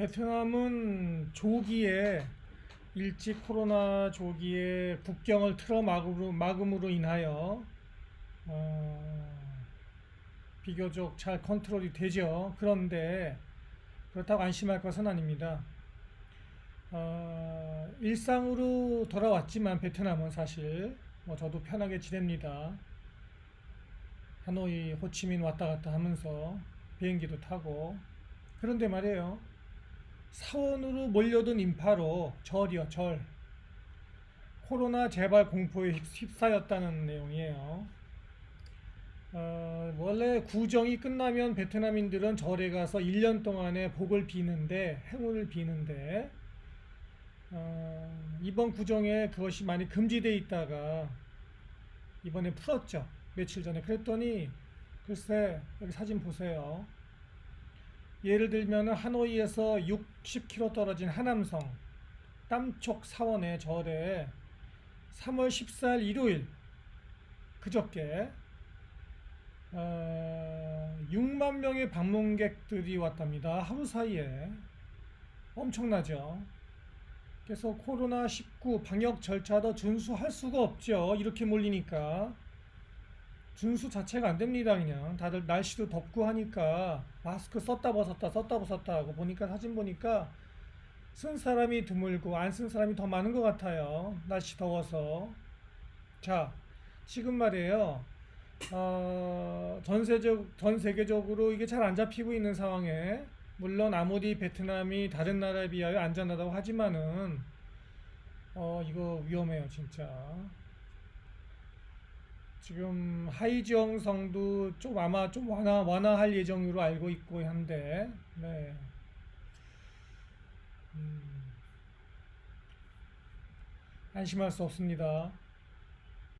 베트남은 조기에 일찍 코로나 조기에 국경을 틀어 막음으로, 막음으로 인하여 어, 비교적 잘 컨트롤이 되죠. 그런데 그렇다고 안심할 것은 아닙니다. 어, 일상으로 돌아왔지만 베트남은 사실 뭐 저도 편하게 지냅니다. 하노이, 호치민 왔다 갔다 하면서 비행기도 타고 그런데 말이에요. 사원으로 몰려든 인파로 절이요, 절. 코로나 재발 공포에 휩- 휩싸였다는 내용이에요. 어, 원래 구정이 끝나면 베트남인들은 절에 가서 1년 동안의 복을 비는데, 행운을 비는데, 어, 이번 구정에 그것이 많이 금지돼 있다가 이번에 풀었죠. 며칠 전에. 그랬더니, 글쎄, 여기 사진 보세요. 예를 들면 하노이에서 60km 떨어진 하남성 땀촉 사원의 절에 3월 14일 일요일 그저께 어, 6만 명의 방문객들이 왔답니다. 하루 사이에 엄청나죠. 그래서 코로나19 방역 절차도 준수할 수가 없죠. 이렇게 몰리니까. 준수 자체가 안 됩니다, 그냥. 다들 날씨도 덥고 하니까 마스크 썼다 벗었다 썼다 벗었다 하고 보니까 사진 보니까 쓴 사람이 드물고 안 쓴 사람이 더 많은 것 같아요. 날씨 더워서. 자, 지금 말이에요. 어, 전 세적, 전 세계적으로 이게 잘 안 잡히고 있는 상황에 물론 아무리 베트남이 다른 나라에 비하여 안전하다고 하지만은 어, 이거 위험해요, 진짜. 지금 하이지엉성도 좀 아마 좀 완화 완화할 예정으로 알고 있고 한데, 네. 음, 안심할 수 없습니다.